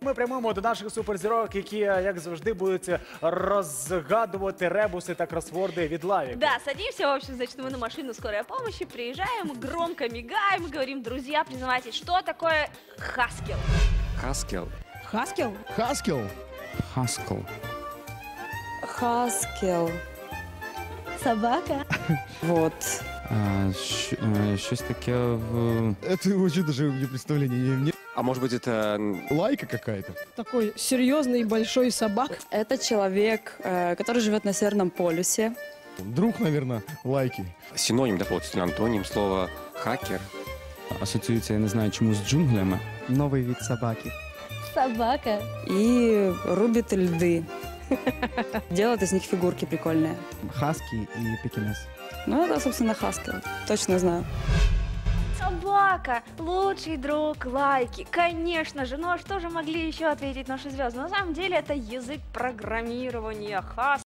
Ми прямуємо до наших суперзірок, які, е, як завжди, будуть розгадувати ребуси та кросворди від лаві. Да, садимся, в общем, значит, мы на машину скорой помощи, приезжаем, громко мигаем, говорим, друзья, признавайтесь, что такое хаскел? Хаскел. Хаскел? Хаскел. Хаскел. Хаскел. Собака. Вот. А, щ- е, щось таке в. Это очень даже не представление. Мне А може бути це м, лайка какая-то. Такой серьезный большой собак. Это человек, э, который живет на Северном полюсе. Друг, наверное, лайки. синонім, доповнительно антонім слова хакер. Асоціюється, я не знаю, чому з джунглями. Новый вид собаки. Собака. И рубит льды. Делает из них фигурки прикольные. Хаски и пекинес. Ну, это, собственно, Хаскел. Точно знаю. Собака, лучший друг лайки. Конечно же, ну а что же могли еще ответить наши звезды? На самом деле это язык программирования. Хас